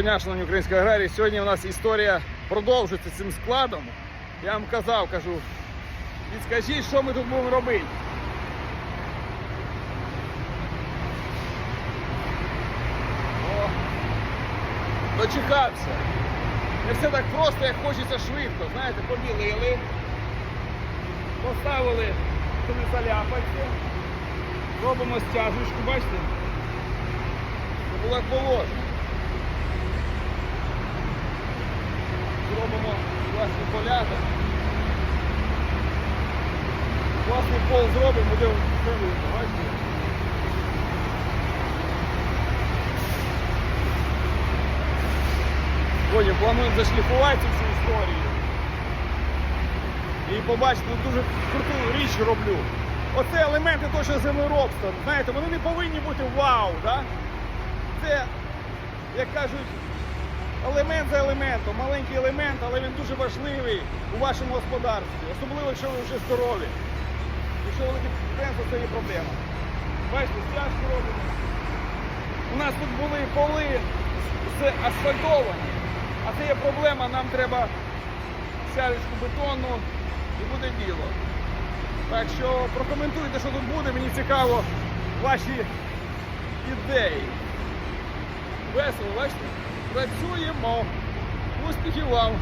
Доброго дня, шановні українські аграрії. Сьогодні у нас історія продовжується цим складом. Я вам казав, кажу, підскажіть, що ми тут будемо робити. О, дочекався. Не все так просто, як хочеться швидко. Знаєте, побілили, поставили, щоб не заляпаться. Робимо стяжечку, бачите? Було як класні полята. Класний пол зробимо, буде все видно, бачите? Потім плануємо зашліфувати всю історію. І побачите, тут дуже круту річ роблю. Оце елементи точно землеробства. Знаєте, вони не повинні бути вау, да? Це, як кажуть, елемент за елементом, маленький елемент, але він дуже важливий у вашому господарстві, особливо якщо ви вже здорові. Якщо велике підприємство, це є проблема. Бачите, стяжки робимо. У нас тут були поли з асфальтовані, а це є проблема, нам треба сялечку бетону і буде діло. Так що прокоментуйте, що тут буде, мені цікаво ваші ідеї. Весело, бачите? Працюємо. Успіхів вам!